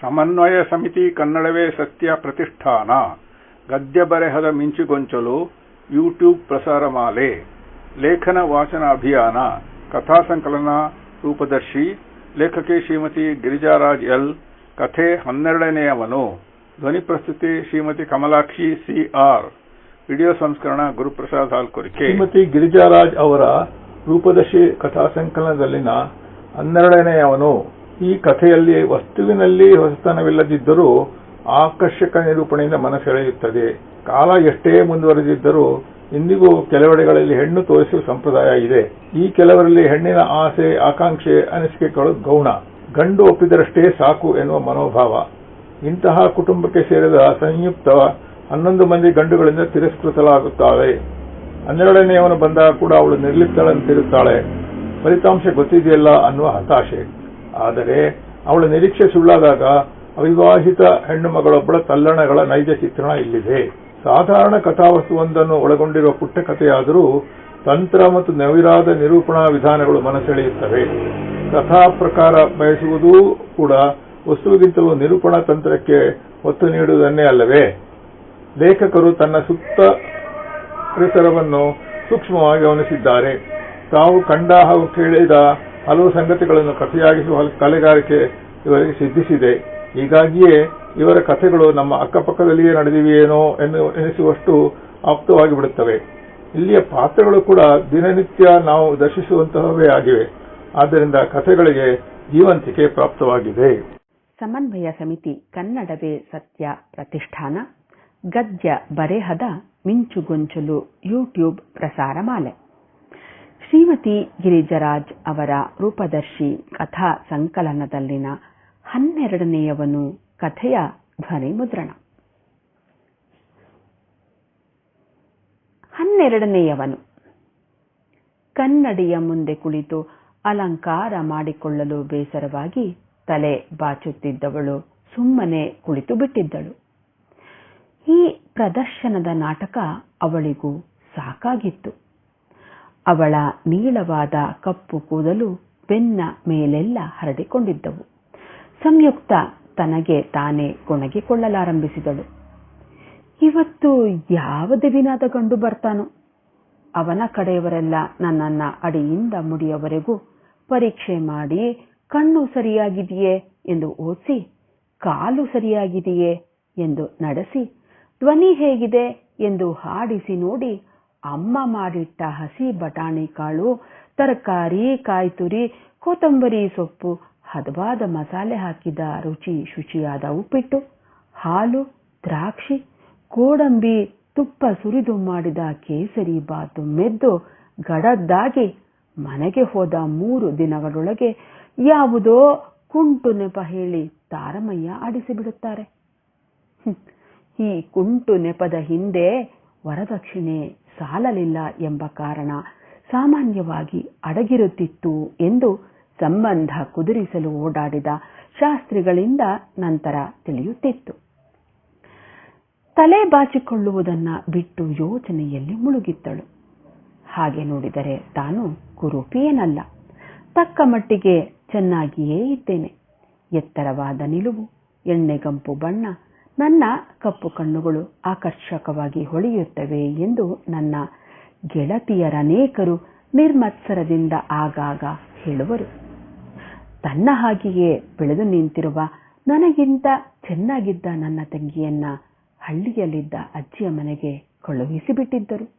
ಸಮನ್ವಯ ಸಮಿತಿ ಕನ್ನಡವೇ ಸತ್ಯ ಪ್ರತಿಷ್ಠಾನ. ಗದ್ಯ ಬರೆಹದ ಮಿಂಚುಗೊಂಚಲು ಯೂಟ್ಯೂಬ್ ಪ್ರಸಾರ ಮಾಲೆ ಲೇಖನ ವಾಚನ ಅಭಿಯಾನ. ಕಥಾ ಸಂಕಲನ ರೂಪದರ್ಶಿ. ಲೇಖಕಿ ಶ್ರೀಮತಿ ಗಿರಿಜಾರಾಜ್ ಎಲ್. ಕಥೆ ಹನ್ನೆರಡನೆಯವನು. ಧ್ವನಿ ಪ್ರಸ್ತುತಿ ಶ್ರೀಮತಿ ಕಮಲಾಕ್ಷಿ ಸಿಆರ್ ವಿಡಿಯೋ ಸಂಸ್ಕರಣ ಗುರುಪ್ರಸಾದ್ ಹಾಲ್ಕೊರಿಕೆ. ಶ್ರೀಮತಿ ಗಿರಿಜಾರಾಜ್ ಅವರ ರೂಪದರ್ಶಿ ಕಥಾ ಸಂಕಲನದಲ್ಲಿನ ಹನ್ನೆರಡನೆಯವನು. ಈ ಕಥೆಯಲ್ಲಿ ವಸ್ತುವಿನಲ್ಲಿ ಹೊಸತನವಿಲ್ಲದಿದ್ದರೂ ಆಕರ್ಷಕ ನಿರೂಪಣೆಯಿಂದ ಮನಸೆಳೆಯುತ್ತದೆ. ಕಾಲ ಎಷ್ಟೇ ಮುಂದುವರೆದಿದ್ದರೂ ಇಂದಿಗೂ ಕೆಲವೆಡೆಗಳಲ್ಲಿ ಹೆಣ್ಣು ತೋರಿಸುವ ಸಂಪ್ರದಾಯ ಇದೆ. ಈ ಕೆಲವರಲ್ಲಿ ಹೆಣ್ಣಿನ ಆಸೆ, ಆಕಾಂಕ್ಷೆ ಅನಿಸಿಕೆಗಳು ಗೌಣ. ಗಂಡು ಒಪ್ಪಿದರಷ್ಟೇ ಸಾಕು ಎನ್ನುವ ಮನೋಭಾವ. ಇಂತಹ ಕುಟುಂಬಕ್ಕೆ ಸೇರಿದ ಸಂಯುಕ್ತ ಹನ್ನೊಂದು ಮಂದಿ ಗಂಡುಗಳಿಂದ ತಿರಸ್ಕೃತಲಾಗುತ್ತಾಳೆ ಹನ್ನೆರಡನೆಯವನು ಬಂದಾಗ ಕೂಡ ಅವಳು ನಿರ್ಲಿಪ್ತಳಂತಿರುತ್ತಾಳೆ. ಫಲಿತಾಂಶ ಗೊತ್ತಿದೆಯಲ್ಲ ಅನ್ನುವ ಹತಾಶೆ. ಆದರೆ ಅವಳ ನಿರೀಕ್ಷೆ ಸುಳ್ಳಾದಾಗ ಅವಿವಾಹಿತ ಹೆಣ್ಣು ಮಗಳೊಬ್ಬಳ ತಲ್ಲಣಗಳ ನೈಜ ಚಿತ್ರಣ ಇಲ್ಲಿದೆ. ಸಾಧಾರಣ ಕಥಾವಸ್ತುವೊಂದನ್ನು ಒಳಗೊಂಡಿರುವ ಪುಟ್ಟ ಕಥೆಯಾದರೂ ತಂತ್ರ ಮತ್ತು ನವಿರಾದ ನಿರೂಪಣಾ ವಿಧಾನಗಳು ಮನಸೆಳೆಯುತ್ತವೆ. ಕಥಾ ಪ್ರಕಾರ ಬಯಸುವುದೂ ಕೂಡ ವಸ್ತುವಿಗಿಂತಲೂ ನಿರೂಪಣಾ ತಂತ್ರಕ್ಕೆ ಒತ್ತು ನೀಡುವುದನ್ನೇ ಅಲ್ಲವೇ? ಲೇಖಕರು ತನ್ನ ಸುತ್ತ ಪರಿಸರವನ್ನು ಸೂಕ್ಷ್ಮವಾಗಿ ಗಮನಿಸಿದ್ದಾರೆ ತಾವು ಕಂಡ ಹಾಗೂ ಕೇಳಿದ ಹಲವು ಸಂಗತಿಗಳನ್ನು ಕಥೆಯಾಗಿಸುವ ಕಲೆಗಾರಿಕೆ ಇವರಿಗೆ ಸಿದ್ಧಿಸಿದೆ. ಹೀಗಾಗಿಯೇ ಇವರ ಕಥೆಗಳು ನಮ್ಮ ಅಕ್ಕಪಕ್ಕದಲ್ಲಿಯೇ ನಡೆದಿವೆಯೇನೋ ಎಂದು ಎನಿಸುವಷ್ಟು ಆಪ್ತವಾಗಿ ಬಿಡುತ್ತವೆ. ಇಲ್ಲಿಯ ಪಾತ್ರಗಳು ಕೂಡ ದಿನನಿತ್ಯ ನಾವು ದರ್ಶಿಸುವಂತಹವೇ ಆಗಿವೆ. ಆದ್ದರಿಂದ ಕಥೆಗಳಿಗೆ ಜೀವಂತಿಕೆ ಪ್ರಾಪ್ತವಾಗಿದೆ. ಸಮನ್ವಯ ಸಮಿತಿ ಕನ್ನಡವೇ ಸತ್ಯ ಪ್ರತಿಷ್ಠಾನ. ಗದ್ಯ ಬರೆಹದ ಮಿಂಚುಗೊಂಚಲು ಯೂಟ್ಯೂಬ್ ಪ್ರಸಾರ ಮಾಲೆ. ಶ್ರೀಮತಿ ಗಿರಿಜರಾಜ್ ಅವರ ರೂಪದರ್ಶಿ ಕಥಾ ಸಂಕಲನದಲ್ಲಿನ ಹನ್ನೆರಡನೆಯವನು ಕಥೆಯ ಧ್ವನಿ ಮುದ್ರಣ. ಹನ್ನೆರಡನೆಯವನು ಕನ್ನಡಿಯ ಮುಂದೆ ಕುಳಿತು ಅಲಂಕಾರ ಮಾಡಿಕೊಳ್ಳಲು ಬೇಸರವಾಗಿ ತಲೆ ಬಾಚುತ್ತಿದ್ದವಳು ಸುಮ್ಮನೆ ಕುಳಿತು ಬಿಟ್ಟಿದ್ದಳು. ಈ ಪ್ರದರ್ಶನದ ನಾಟಕ ಅವಳಿಗೂ ಸಾಕಾಗಿತ್ತು. ಅವಳ ನೀಳವಾದ ಕಪ್ಪು ಕೂದಲು ಬೆನ್ನ ಮೇಲೆಲ್ಲ ಹರಡಿಕೊಂಡಿದ್ದವು ಸಂಯುಕ್ತ ತನಗೆ ತಾನೇ ಕೊಣಗಿಕೊಳ್ಳಲಾರಂಭಿಸಿದಳು ಇವತ್ತು ಯಾವ ದೆವಿನಾದ ಕಂಡು ಬರ್ತಾನೋ? ಅವನ ಕಡೆಯವರೆಲ್ಲ ನನ್ನನ್ನ ಅಡಿಯಿಂದ ಮುಡಿಯವರೆಗೂ ಪರೀಕ್ಷೆ ಮಾಡಿ ಕಣ್ಣು ಸರಿಯಾಗಿದೆಯೇ ಎಂದು ಓಸಿ, ಕಾಲು ಸರಿಯಾಗಿದೆಯೇ ಎಂದು ನಡೆಸಿ, ಧ್ವನಿ ಹೇಗಿದೆ ಎಂದು ಹಾಡಿಸಿ ನೋಡಿ ಅಮ್ಮ ಮಾಡಿಟ್ಟ ಹಸಿ ಬಟಾಣಿ ಕಾಳು, ತರಕಾರಿ, ಕಾಯ್ತುರಿ, ಕೊತ್ತಂಬರಿ ಸೊಪ್ಪು, ಹದವಾದ ಮಸಾಲೆ ಹಾಕಿದ ರುಚಿ ಶುಚಿಯಾದ ಉಪ್ಪಿಟ್ಟು, ಹಾಲು, ದ್ರಾಕ್ಷಿ, ಗೋಡಂಬಿ, ತುಪ್ಪ ಸುರಿದು ಮಾಡಿದ ಕೇಸರಿ ಬಾತು ಮೆದ್ದು ಗಡದ್ದಾಗಿ ಮನೆಗೆ ಹೋದ ಮೂರು ದಿನಗಳೊಳಗೆ ಯಾವುದೋ ಕುಂಟು ನೆಪ ಹೇಳಿ ತಾರಮಯ್ಯ ಆಡಿಸಿಬಿಡುತ್ತಾರೆ ಈ ಕುಂಟು ನೆಪದ ಹಿಂದೆ ವರದಕ್ಷಿಣೆ ಸಾಲಲಿಲ್ಲ ಎಂಬ ಕಾರಣ ಸಾಮಾನ್ಯವಾಗಿ ಅಡಗಿರುತ್ತಿತ್ತು ಎಂದು ಸಂಬಂಧ ಕುದುರಿಸಲು ಓಡಾಡಿದ ಶಾಸ್ತ್ರಿಗಳಿಂದ ನಂತರ ತಿಳಿಯುತ್ತಿತ್ತು. ತಲೆ ಬಾಚಿಕೊಳ್ಳುವುದನ್ನ ಬಿಟ್ಟು ಯೋಚನೆಯಲ್ಲಿ ಮುಳುಗಿದ್ದಳು. ಹಾಗೆ ನೋಡಿದರೆ ತಾನು ಕುರೂಪಿಯೇನಲ್ಲ. ತಕ್ಕ ಮಟ್ಟಿಗೆ ಚೆನ್ನಾಗಿಯೇ ಇದ್ದೇನೆ. ಎತ್ತರವಾದ ನಿಲುವು, ಎಣ್ಣೆಗಂಪು ಬಣ್ಣ ನನ್ನ ಕಪ್ಪು ಕಣ್ಣುಗಳು ಆಕರ್ಷಕವಾಗಿ ಹೊಳೆಯುತ್ತವೆ ಎಂದು ನನ್ನ ಗೆಳತಿಯರನೇಕರು ನಿರ್ಮತ್ಸರದಿಂದ ಆಗಾಗ ಹೇಳುವರು. ತನ್ನ ಹಾಗೆಯೇ ಬೆಳೆದು ನಿಂತಿರುವ ನನಗಿಂತ ಚೆನ್ನಾಗಿದ್ದ ನನ್ನ ತಂಗಿಯನ್ನ ಹಳ್ಳಿಯಲ್ಲಿದ್ದ ಅಜ್ಜಿಯ ಮನೆಗೆ ಕಳುಹಿಸಿಬಿಟ್ಟಿದ್ದರು.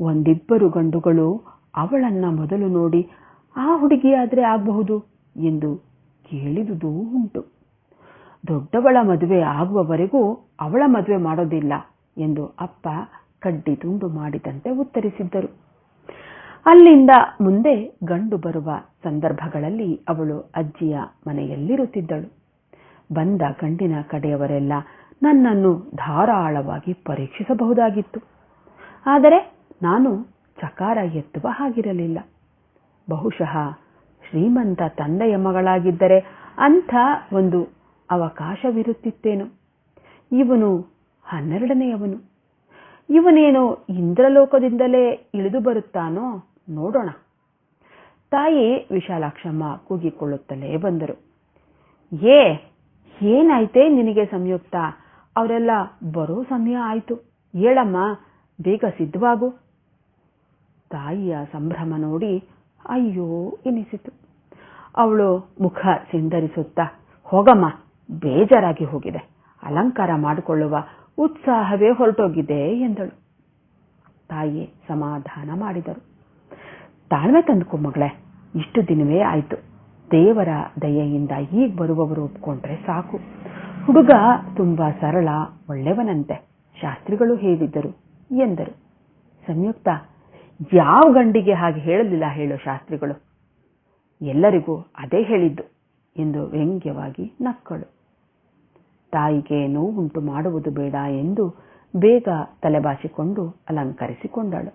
ಒಂದಿಬ್ಬರು ಗಂಡುಗಳು ಅವಳನ್ನ ಮೊದಲು ನೋಡಿ, ಆ ಹುಡುಗಿಯಾದ್ರೆ ಆಗಬಹುದು? ಎಂದು ಕೇಳಿದುದೂ ಉಂಟು. ದೊಡ್ಡವಳ ಮದುವೆ ಆಗುವವರೆಗೂ ಅವಳ ಮದುವೆ ಮಾಡೋದಿಲ್ಲ ಎಂದು ಅಪ್ಪ ಕಡ್ಡಿ ತುಂಡು ಮಾಡಿದಂತೆ ಉತ್ತರಿಸಿದ್ದರು. ಅಲ್ಲಿಂದ ಮುಂದೆ ಗಂಡು ಬರುವ ಸಂದರ್ಭಗಳಲ್ಲಿ ಅವಳು ಅಜ್ಜಿಯ ಮನೆಯಲ್ಲಿರುತ್ತಿದ್ದಳು. ಬಂದ ಗಂಡಿನ ಕಡೆಯವರೆಲ್ಲ ನನ್ನನ್ನು ಧಾರಾಳವಾಗಿ ಪರೀಕ್ಷಿಸಬಹುದಾಗಿತ್ತು. ಆದರೆ ನಾನು ಚಕಾರ ಎತ್ತುವ ಹಾಗಿರಲಿಲ್ಲ. ಬಹುಶಃ ಶ್ರೀಮಂತ ತಂದೆಯ ಮಗಳಾಗಿದ್ದರೆ ಅಂಥ ಒಂದು ಅವಕಾಶವಿರುತ್ತಿತ್ತೇನೋ? ಇವನು ಹನ್ನೆರಡನೆಯವನು. ಇವನೇನೋ ಇಂದ್ರಲೋಕದಿಂದಲೇ ಇಳಿದು ಬರುತ್ತಾನೋ ನೋಡೋಣ. ತಾಯಿ ವಿಶಾಲಾಕ್ಷಮ್ಮ ಕೂಗಿಕೊಳ್ಳುತ್ತಲೇ ಬಂದರು. ಏ, ಏನಾಯ್ತೇ ನಿನಗೆ ಸಂಯುಕ್ತ? ಅವರೆಲ್ಲ ಬರೋ ಸಮಯ ಆಯ್ತು. ಹೇಳಮ್ಮ, ಬೇಗ ಸಿದ್ಧವಾಗು. ತಾಯಿಯ ಸಂಭ್ರಮ ನೋಡಿ ಅಯ್ಯೋ ಎನಿಸಿತು. ಅವಳು ಮುಖ ಸಿಂಧರಿಸುತ್ತ ಹೋಗಮ್ಮ. ಬೇಜಾರಾಗಿ ಹೋಗಿದೆ. ಅಲಂಕಾರ ಮಾಡಿಕೊಳ್ಳುವ ಉತ್ಸಾಹವೇ ಹೊರಟೋಗಿದೆ ಎಂದಳು. ತಾಯಿ ಸಮಾಧಾನ ಮಾಡಿದರು. ತಾಳ್ಮೆ ತಂದುಕೊ ಮಗಳೇ, ಇಷ್ಟು ದಿನವೇ ಆಯಿತು. ದೇವರ ದಯೆಯಿಂದ ಈಗ ಬರುವವರು ಒಪ್ಕೊಂಡ್ರೆ ಸಾಕು. ಹುಡುಗ ತುಂಬಾ ಸರಳ ಒಳ್ಳೆಯವನಂತೆ ಶಾಸ್ತ್ರಿಗಳು ಹೇಳಿದ್ದರು ಎಂದರು. ಸಂಯುಕ್ತ, ಯಾವ ಗಂಡಿಗೆ ಹಾಗೆ ಹೇಳಲಿಲ್ಲ ಹೇಳೋ ಶಾಸ್ತ್ರಿಗಳು. ಎಲ್ಲರಿಗೂ ಅದೇ ಹೇಳಿದ್ದು. ಎಂದು ವ್ಯಂಗ್ಯವಾಗಿ ನಕ್ಕಳು. ತಾಯಿಗೆ ನೋವುಂಟು ಮಾಡುವುದು ಬೇಡ ಎಂದು ಬೇಗ ತಲೆಬಾಚಿಕೊಂಡು ಅಲಂಕರಿಸಿಕೊಂಡಳು.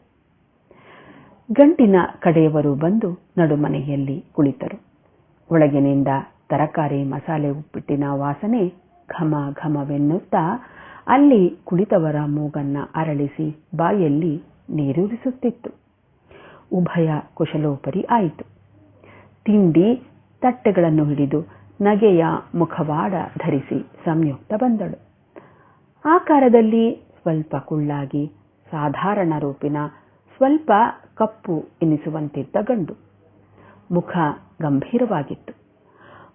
ಗಂಟಿನ ಕಡೆಯವರು ಬಂದು ನಡುಮನೆಯಲ್ಲಿ ಕುಳಿತರು. ಒಳಗಿನಿಂದ ತರಕಾರಿ, ಮಸಾಲೆ, ಉಪ್ಪಿಟ್ಟಿನ ವಾಸನೆ ಘಮ ಘಮವೆನ್ನುತ್ತಾ ಅಲ್ಲಿ ಕುಳಿತವರ ಮೂಗನ್ನ ಅರಳಿಸಿ ಬಾಯಲ್ಲಿ ನೀರೂರಿಸುತ್ತಿತ್ತು. ಉಭಯ ಕುಶಲೋಪರಿ ಆಯಿತು. ತಿಂಡಿ ತಟ್ಟೆಗಳನ್ನು ಹಿಡಿದು ನಗೆಯ ಮುಖವಾಡ ಧರಿಸಿ ಸಂಯುಕ್ತ ಬಂದಳು. ಆಕಾರದಲ್ಲಿ ಸ್ವಲ್ಪ ಕುಳ್ಳಾಗಿ ಸಾಧಾರಣ ರೂಪಿನ ಸ್ವಲ್ಪ ಕಪ್ಪು ಎನಿಸುವಂತಿದ್ದ ಗಂಡು. ಮುಖ ಗಂಭೀರವಾಗಿತ್ತು.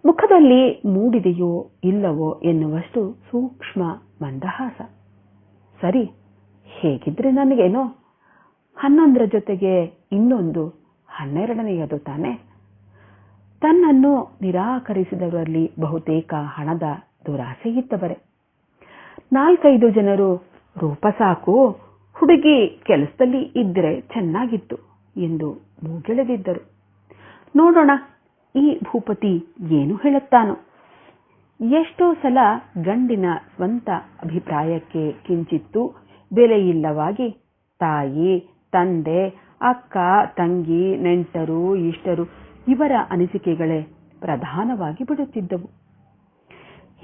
ಮುಖದಲ್ಲಿ ಮೂಡಿದೆಯೋ ಇಲ್ಲವೋ ಎನ್ನುವಷ್ಟು ಸೂಕ್ಷ್ಮ ಮಂದಹಾಸ. ಸರಿ, ಹೇಗಿದ್ರೆ ನನಗೇನೋ? ಹನ್ನೊಂದರ ಜೊತೆಗೆ ಇನ್ನೊಂದು ಹನ್ನೆರಡನೆಯದು ತಾನೆ? ತನ್ನನ್ನು ನಿರಾಕರಿಸಿದವರಲ್ಲಿ ಬಹುತೇಕ ಹಣದ ದುರಾಸೆ ಇದ್ದವರೇ ನಾಲ್ಕೈದು ಜನರು, ರೂಪ ಸಾಕು, ಹುಡುಗಿ ಕೆಲಸದಲ್ಲಿ ಇದ್ರೆ ಚೆನ್ನಾಗಿತ್ತು ಎಂದು ಮುಗಿಳಿದಿದ್ದರು. ನೋಡೋಣ, ಈ ಭೂಪತಿ ಏನು ಹೇಳುತ್ತಾನೋ? ಎಷ್ಟೋ ಸಲ ಗಂಡಿನ ಸ್ವಂತ ಅಭಿಪ್ರಾಯಕ್ಕೆ ಕಿಂಚಿತ್ತು ಬೆಲೆಯಿಲ್ಲವಾಗಿ, ತಾಯಿ, ತಂದೆ, ಅಕ್ಕ, ತಂಗಿ, ನೆಂಟರು, ಇಷ್ಟರು ಇವರ ಅನಿಸಿಕೆಗಳೇ ಪ್ರಧಾನವಾಗಿ ಬಿಡುತ್ತಿದ್ದವು.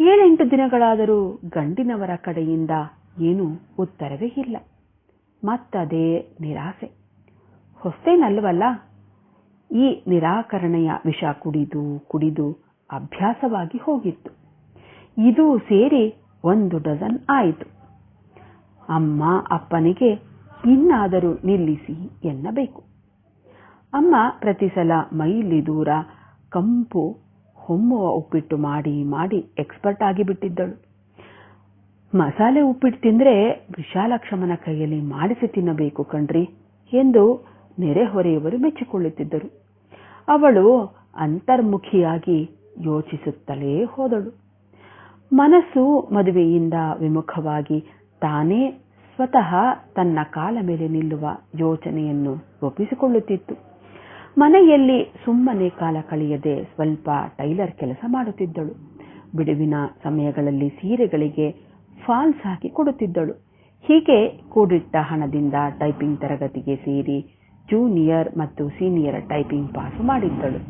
ಏಳೆಂಟು ದಿನಗಳಾದರೂ ಗಂಡಿನವರ ಕಡೆಯಿಂದ ಏನೂ ಉತ್ತರವೇ ಇಲ್ಲ. ಮತ್ತದೇ ನಿರಾಸೆ. ಹೊಸ್ತೇನಲ್ವಲ್ಲ ಈ ನಿರಾಕರಣೆಯ ವಿಷ ಕುಡಿದು ಕುಡಿದು ಅಭ್ಯಾಸವಾಗಿ ಹೋಗಿತ್ತು. ಇದು ಸೇರಿ ಒಂದು ಡಜನ್ ಆಯಿತು. ಅಮ್ಮ ಅಪ್ಪನಿಗೆ ಇನ್ನಾದರೂ ನಿಲ್ಲಿಸಿ ಎನ್ನಬೇಕು. ಅಮ್ಮ ಪ್ರತಿ ಸಲ ಮೈಲಿ ದೂರ ಕಂಪು ಹೊಮ್ಮುವ ಉಪ್ಪಿಟ್ಟು ಮಾಡಿ ಮಾಡಿ ಎಕ್ಸ್ಪರ್ಟ್ ಆಗಿಬಿಟ್ಟಿದ್ದಳು ಮಸಾಲೆ ಉಪ್ಪಿಟ್ಟು ತಿಂದ್ರೆ ವಿಶಾಲಕ್ಷಮನ ಕೈಯಲ್ಲಿ ಮಾಡಿಸಿ ತಿನ್ನಬೇಕು ಕಣ್ರಿ ಎಂದು ನೆರೆಹೊರೆಯವರು ಮೆಚ್ಚಿಕೊಳ್ಳುತ್ತಿದ್ದರು. ಅವಳು ಅಂತರ್ಮುಖಿಯಾಗಿ ಯೋಚಿಸುತ್ತಲೇ ಹೋದಳು. ಮನಸ್ಸು ಮದುವೆಯಿಂದ ವಿಮುಖವಾಗಿ ತಾನೇ ಸ್ವತಃ ತನ್ನ ಕಾಲ ಮೇಲೆ ನಿಲ್ಲುವ ಯೋಚನೆಯನ್ನು ರೂಪಿಸಿಕೊಳ್ಳುತ್ತಿತ್ತು ಮನೆಯಲ್ಲಿ ಸುಮ್ಮನೆ ಕಾಲ ಕಳೆಯದೆ ಸ್ವಲ್ಪ ಟೈಲರ್ ಕೆಲಸ ಮಾಡುತ್ತಿದ್ದಳು. ಬಿಡುವಿನ ಸಮಯಗಳಲ್ಲಿ ಸೀರೆಗಳಿಗೆ ಫಾಲ್ಸ್ ಹಾಕಿ ಕೊಡುತ್ತಿದ್ದಳು. ಹೀಗೆ ಕೂಡಿಟ್ಟ ಹಣದಿಂದ ಟೈಪಿಂಗ್ ತರಗತಿಗೆ ಸೇರಿ ಜೂನಿಯರ್ ಮತ್ತು ಸೀನಿಯರ್ ಟೈಪಿಂಗ್ ಪಾಸು ಮಾಡಿದ್ದಳು.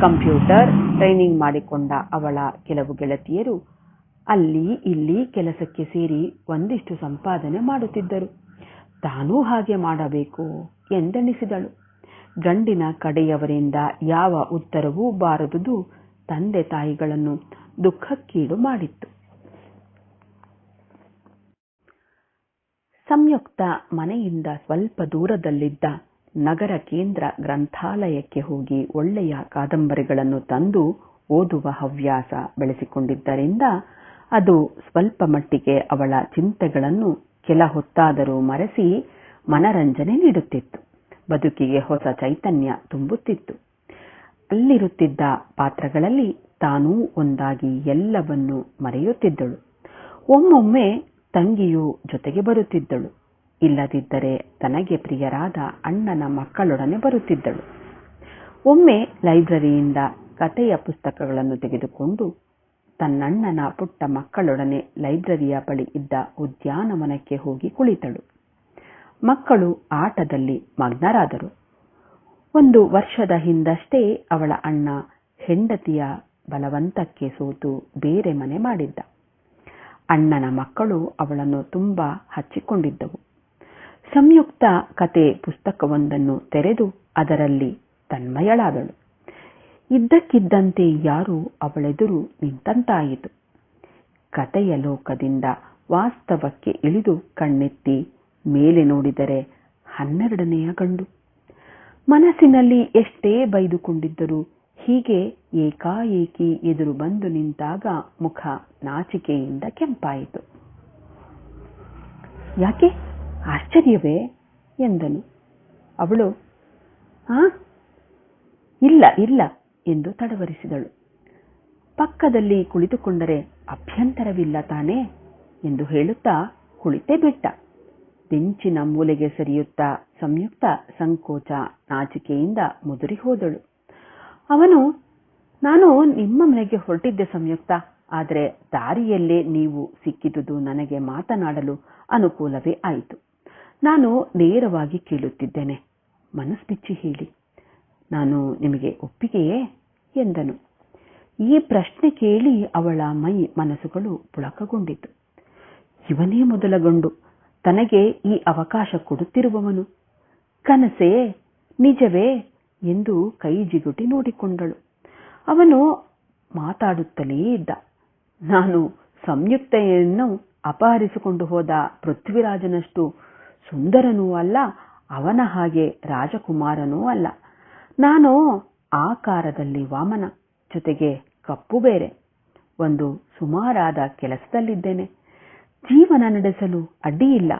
ಕಂಪ್ಯೂಟರ್ ಟ್ರೈನಿಂಗ್ ಮಾಡಿಕೊಂಡ ಅವಳ ಕೆಲವು ಗೆಳತಿಯರು ಅಲ್ಲಿ ಇಲ್ಲಿ ಕೆಲಸಕ್ಕೆ ಸೇರಿ ಒಂದಿಷ್ಟು ಸಂಪಾದನೆ ಮಾಡುತ್ತಿದ್ದರು. ತಾನೂ ಹಾಗೆ ಮಾಡಬೇಕು ಎಂದೆಣಿಸಿದಳು ಗಂಡಿನ ಕಡೆಯವರಿಂದ ಯಾವ ಉತ್ತರವೂ ಬಾರದುದು ತಂದೆ ತಾಯಿಗಳನ್ನು ದುಃಖಕ್ಕೀಡು ಮಾಡಿತ್ತು. ಸಂಯುಕ್ತ ಮನೆಯಿಂದ ಸ್ವಲ್ಪ ದೂರದಲ್ಲಿದ್ದ ನಗರ ಕೇಂದ್ರ ಗ್ರಂಥಾಲಯಕ್ಕೆ ಹೋಗಿ ಒಳ್ಳೆಯ ಕಾದಂಬರಿಗಳನ್ನು ತಂದು ಓದುವ ಹವ್ಯಾಸ ಬೆಳೆಸಿಕೊಂಡಿದ್ದರಿಂದ ಅದು ಸ್ವಲ್ಪ ಮಟ್ಟಿಗೆ ಅವಳ ಚಿಂತೆಗಳನ್ನು ಕೆಲ ಹೊತ್ತಾದರೂ ಮರೆಸಿ ಮನರಂಜನೆ ನೀಡುತ್ತಿತ್ತು. ಬದುಕಿಗೆ ಹೊಸ ಚೈತನ್ಯ ತುಂಬುತ್ತಿತ್ತು. ಅಲ್ಲಿರುತ್ತಿದ್ದ ಪಾತ್ರಗಳಲ್ಲಿ ತಾನೂ ಒಂದಾಗಿ ಎಲ್ಲವನ್ನು ಮರೆಯುತ್ತಿದ್ದಳು. ಒಮ್ಮೊಮ್ಮೆ ತಂಗಿಯು ಜೊತೆಗೆ ಬರುತ್ತಿದ್ದಳು. ಇಲ್ಲದಿದ್ದರೆ ತನಗೆ ಪ್ರಿಯರಾದ ಅಣ್ಣನ ಮಕ್ಕಳೊಡನೆ ಬರುತ್ತಿದ್ದಳು. ಒಮ್ಮೆ ಲೈಬ್ರರಿಯಿಂದ ಕಥೆಯ ಪುಸ್ತಕಗಳನ್ನು ತೆಗೆದುಕೊಂಡು ತನ್ನಣ್ಣನ ಪುಟ್ಟ ಮಕ್ಕಳೊಡನೆ ಲೈಬ್ರರಿಯ ಬಳಿ ಇದ್ದ ಉದ್ಯಾನವನಕ್ಕೆ ಹೋಗಿ ಕುಳಿತಳು. ಮಕ್ಕಳು ಆಟದಲ್ಲಿ ಮಗ್ನರಾದರು. ಒಂದು ವರ್ಷದ ಹಿಂದಷ್ಟೇ ಅವಳ ಅಣ್ಣ ಹೆಂಡತಿಯ ಬಲವಂತಕ್ಕೆ ಸೋತು ಬೇರೆ ಮನೆ ಮಾಡಿದ್ದ. ಅಣ್ಣನ ಮಕ್ಕಳು ಅವಳನ್ನು ತುಂಬಾ ಹಚ್ಚಿಕೊಂಡಿದ್ದವು. ಸಂಯುಕ್ತ ಕತೆ ಪುಸ್ತಕವೊಂದನ್ನು ತೆರೆದು ಅದರಲ್ಲಿ ತನ್ಮಯಳಾದಳು. ಇದ್ದಕ್ಕಿದ್ದಂತೆ ಯಾರು ಅವಳೆದುರು ನಿಂತಂತಾಯಿತು. ಕತೆಯ ಲೋಕದಿಂದ ವಾಸ್ತವಕ್ಕೆ ಇಳಿದು ಕಣ್ಣೆತ್ತಿ ಮೇಲೆ ನೋಡಿದರೆ ಹನ್ನೆರಡನೆಯ ಗಂಡು. ಮನಸ್ಸಿನಲ್ಲಿ ಎಷ್ಟೇ ಬೈದುಕೊಂಡಿದ್ದರೂ ಹೀಗೆ ಏಕಾಏಕಿ ಎದುರು ಬಂದು ನಿಂತಾಗ ಮುಖ ನಾಚಿಕೆಯಿಂದ ಕೆಂಪಾಯಿತು. ಯಾಕೆ? ಆಶ್ಚರ್ಯವೇ ಎಂದನು. ಅವಳು, ಆ, ಇಲ್ಲ ಇಲ್ಲ, ಎಂದು ತಡವರಿಸಿದಳು. ಪಕ್ಕದಲ್ಲಿ ಕುಳಿತುಕೊಂಡರೆ ಅಭ್ಯಂತರವಿಲ್ಲ ತಾನೇ ಎಂದು ಹೇಳುತ್ತಾ ಕುಳಿತೇ ಬಿಟ್ಟ. ಬೆಂಚಿನ ಮೂಲೆಗೆ ಸರಿಯುತ್ತಾ ಸಂಯುಕ್ತ ಸಂಕೋಚ ನಾಚಿಕೆಯಿಂದ ಮುದುರಿ ಹೋದಳು. ಅವನು, ನಾನು ನಿಮ್ಮ ಮನೆಗೆ ಹೊರಟಿದ್ದೆ ಸಂಯುಕ್ತ, ಆದರೆ ದಾರಿಯಲ್ಲೇ ನೀವು ಸಿಕ್ಕಿದುದು ನನಗೆ ಮಾತನಾಡಲು ಅನುಕೂಲವೇ ಆಯಿತು. ನಾನು ನೇರವಾಗಿ ಕೇಳುತ್ತಿದ್ದೇನೆ. ಮನಸ್ಪಿಚ್ಚಿ ಹೇಳಿ. ನಾನು ನಿಮಗೆ ಒಪ್ಪಿಗೆಯೇ? ಎಂದನು. ಈ ಪ್ರಶ್ನೆ ಕೇಳಿ ಅವಳ ಮೈ ಮನಸ್ಸುಗಳು ಪುಳಕಗೊಂಡಿತು. ಇವನೇ ಮೊದಲ ಗಂಡು ತನಗೆ ಈ ಅವಕಾಶ ಕೊಡುತ್ತಿರುವವನು. ಕನಸೇ, ನಿಜವೇ ಎಂದು ಕೈ ಜಿಗುಟಿ ನೋಡಿಕೊಂಡಳು. ಅವನು ಮಾತಾಡುತ್ತಲೇ ಇದ್ದ. ನಾನು ಸಂಯುಕ್ತೆಯನ್ನು ಅಪಹರಿಸಿಕೊಂಡು ಹೋದ ಪೃಥ್ವಿರಾಜನಷ್ಟು ಸುಂದರನೂ ಅಲ್ಲ, ಅವನ ಹಾಗೆ ರಾಜಕುಮಾರನೂ ಅಲ್ಲ. ನಾನು ಆಕಾರದಲ್ಲಿ ವಾಮನ ಜೊತೆಗೆ ಕಪ್ಪು ಬೇರೆ. ಒಂದು ಸುಮಾರಾದ ಕೆಲಸದಲ್ಲಿದ್ದೇನೆ. ಜೀವನ ನಡೆಸಲು ಅಡ್ಡಿಯಿಲ್ಲ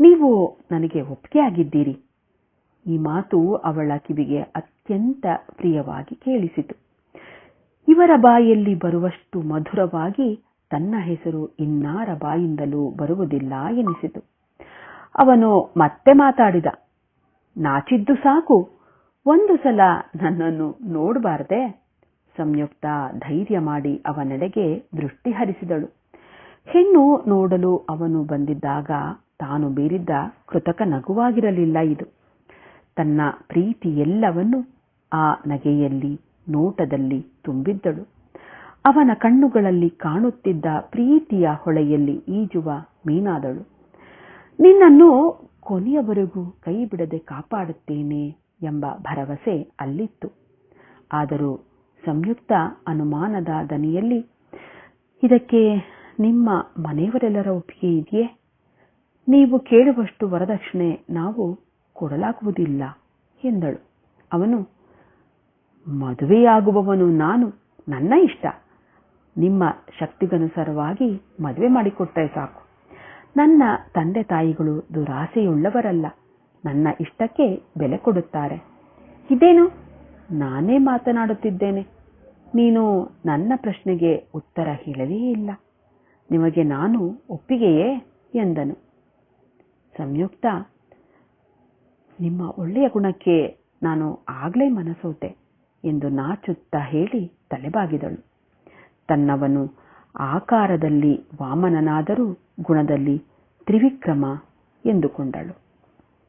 ನೀವು ನನಗೆ ಒಪ್ಪಿಗೆ ಆಗಿದ್ದೀರಿ. ಈ ಮಾತು ಅವಳ ಕಿವಿಗೆ ಅತ್ಯಂತ ಪ್ರಿಯವಾಗಿ ಕೇಳಿಸಿತು. ಇವರ ಬಾಯಲ್ಲಿ ಬರುವಷ್ಟು ಮಧುರವಾಗಿ ತನ್ನ ಹೆಸರು ಇನ್ನಾರ ಬಾಯಿಂದಲೂ ಬರುವುದಿಲ್ಲ ಎನಿಸಿತು. ಅವನು ಮತ್ತೆ ಮಾತಾಡಿದ, ನಾಚಿದ್ದು ಸಾಕು. ಒಂದು ಸಲ ನನ್ನನ್ನು ನೋಡಬಾರದೆ? ಸಂಯುಕ್ತ ಧೈರ್ಯ ಮಾಡಿ ಅವನೆಡೆಗೆ ದೃಷ್ಟಿ ಹರಿಸಿದಳು ಹೆಣ್ಣು ನೋಡಲು ಅವನು ಬಂದಿದ್ದಾಗ ತಾನು ಬೀರಿದ್ದ ಕೃತಕ ನಗುವಾಗಿರಲಿಲ್ಲ ಇದು. ತನ್ನ ಪ್ರೀತಿ ಎಲ್ಲವನ್ನು ಆ ನಗೆಯಲ್ಲಿ, ನೋಟದಲ್ಲಿ ತುಂಬಿದ್ದಳು. ಅವನ ಕಣ್ಣುಗಳಲ್ಲಿ ಕಾಣುತ್ತಿದ್ದ ಪ್ರೀತಿಯ ಹೊಳೆಯಲ್ಲಿ ಈಜುವ ಮೀನಾದಳು. ನಿನ್ನನ್ನು ಕೊನೆಯವರೆಗೂ ಕೈ ಬಿಡದೆ ಕಾಪಾಡುತ್ತೇನೆ ಎಂಬ ಭರವಸೆ ಅಲ್ಲಿತ್ತು. ಆದರೂ ಸಂಯುಕ್ತ ಅನುಮಾನದ ದನಿಯಲ್ಲಿ ಇದಕ್ಕೆ ನಿಮ್ಮ ಮನೆಯವರೆಲ್ಲರ ಒಪ್ಪಿಗೆ ಇದೆಯೇ? ನೀವು ಕೇಳುವಷ್ಟು ವರದಕ್ಷಿಣೆ ನಾವು ಕೊಡಲಾಗುವುದಿಲ್ಲ ಎಂದಳು. ಅವನು, ಮದುವೆಯಾಗುವವನು ನಾನು, ನನ್ನ ಇಷ್ಟ. ನಿಮ್ಮ ಶಕ್ತಿಗನುಸಾರವಾಗಿ ಮದುವೆ ಮಾಡಿಕೊಟ್ಟರೆ ಸಾಕು. ನನ್ನ ತಂದೆ ತಾಯಿಗಳು ದುರಾಸೆಯುಳ್ಳವರಲ್ಲ, ನನ್ನ ಇಷ್ಟಕ್ಕೆ ಬೆಲೆ ಕೊಡುತ್ತಾರೆ. ಇದೇನು? ನಾನೇ ಮಾತನಾಡುತ್ತಿದ್ದೇನೆ. ನೀನು ನನ್ನ ಪ್ರಶ್ನೆಗೆ ಉತ್ತರ ಹೇಳಲೇ ಇಲ್ಲ. ನಿಮಗೆ ನಾನು ಒಪ್ಪಿಗೆಯೇ ಎಂದನು. ಸಂಯುಕ್ತ, ನಿಮ್ಮ ಒಳ್ಳೆಯ ಗುಣಕ್ಕೆ ನಾನು ಆಗ್ಲೇ ಮನಸೋತೆ ಎಂದು ನಾಚುತ್ತಾ ಹೇಳಿ ತಲೆಬಾಗಿದಳು. ತನ್ನವನು ಆಕಾರದಲ್ಲಿ ವಾಮನನಾದರೂ ಗುಣದಲ್ಲಿ ತ್ರಿವಿಕ್ರಮ ಎಂದುಕೊಂಡಳು.